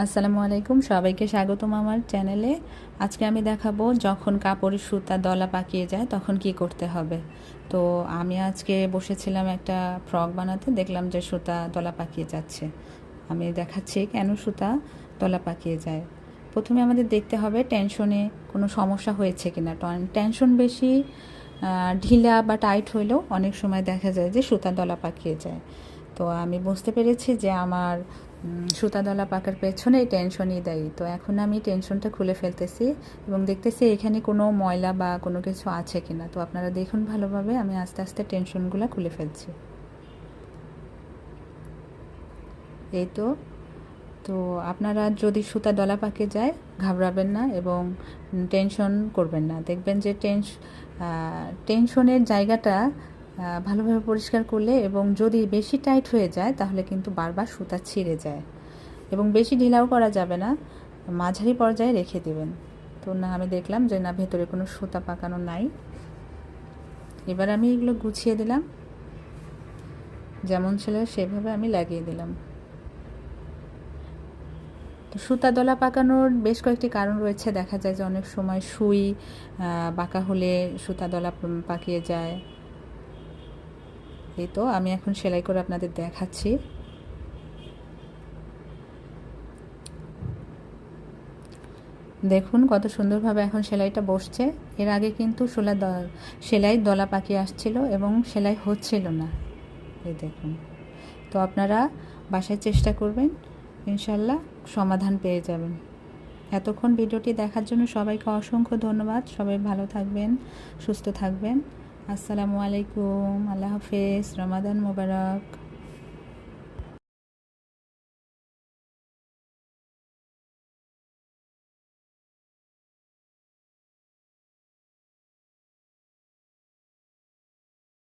আসসালামু আলাইকুম, সবাইকে স্বাগতম আমার চ্যানেলে। আজকে আমি দেখাবো যখন কাপড়ের সুতা দলা পাকিয়ে যায় তখন কি করতে হবে। তো আমি আজকে বসেছিলাম একটা ফ্রক বানাতে, দেখলাম যে সুতা দলা পাকিয়ে যাচ্ছে। আমি দেখাচ্ছি কেন সুতা দলা পাকিয়ে যায়। প্রথমে আমাদের দেখতে হবে টেনশনে কোনো সমস্যা হয়েছে কিনা। টেনশন বেশি ঢিলা বা টাইট হইলেও অনেক সময় দেখা যায় যে সুতা দলা পাকিয়ে যায়। তো আমি বুঝতে পেরেছি যে আমার সুতা দলা পাকার পেছনে এই টেনশনই দেয়। তো এখন আমি টেনশনটা খুলে ফেলতেছি এবং দেখতেছি এখানে কোনো ময়লা বা কোনো কিছু আছে কিনা। তো আপনারা দেখুন ভালোভাবে, আমি আস্তে আস্তে টেনশনগুলো খুলে ফেলছি। এই তো তো আপনারা যদি সুতা দলা পাকে যায়, ঘাবড়াবেন না এবং টেনশন করবেন না। দেখবেন যে টেনশ টেনশনের জায়গাটা ভালোভাবে পরিষ্কার করলে এবং যদি বেশি টাইট হয়ে যায়, তাহলে কিন্তু বারবার সুতা ছিঁড়ে যায়। এবং বেশি ঢিলাও করা যাবে না, মাঝারি পর্যায়ে রেখে দেবেন। তো না, আমি দেখলাম যে না, ভেতরে কোনো সুতা পাকানো নাই। এবার আমি এগুলো গুছিয়ে দিলাম। যেমন ছিল সেভাবে আমি লাগিয়ে দিলাম। তো সুতা দলা পাকানোর বেশ কয়েকটি কারণ রয়েছে। দেখা যায় যে অনেক সময় সুই বাঁকা হলে সুতা দলা পাকিয়ে যায়। এই তো, আমি এখন সেলাই করে আপনাদের দেখাচ্ছি। দেখুন কত সুন্দরভাবে এখন সেলাইটা বসছে। এর আগে কিন্তু সোলা সেলাই দলা পাকিয়ে আসছিল এবং সেলাই হচ্ছিল না। এই দেখুন। তো আপনারা বাসায় চেষ্টা করবেন, ইনশাল্লাহ সমাধান পেয়ে যাবেন। এতক্ষণ ভিডিওটি দেখার জন্য সবাইকে অসংখ্য ধন্যবাদ। সবাই ভালো থাকবেন, সুস্থ থাকবেন। আসসালামু আলাইকুম আল্লাহ হাফেজ রমাদান মোবারক।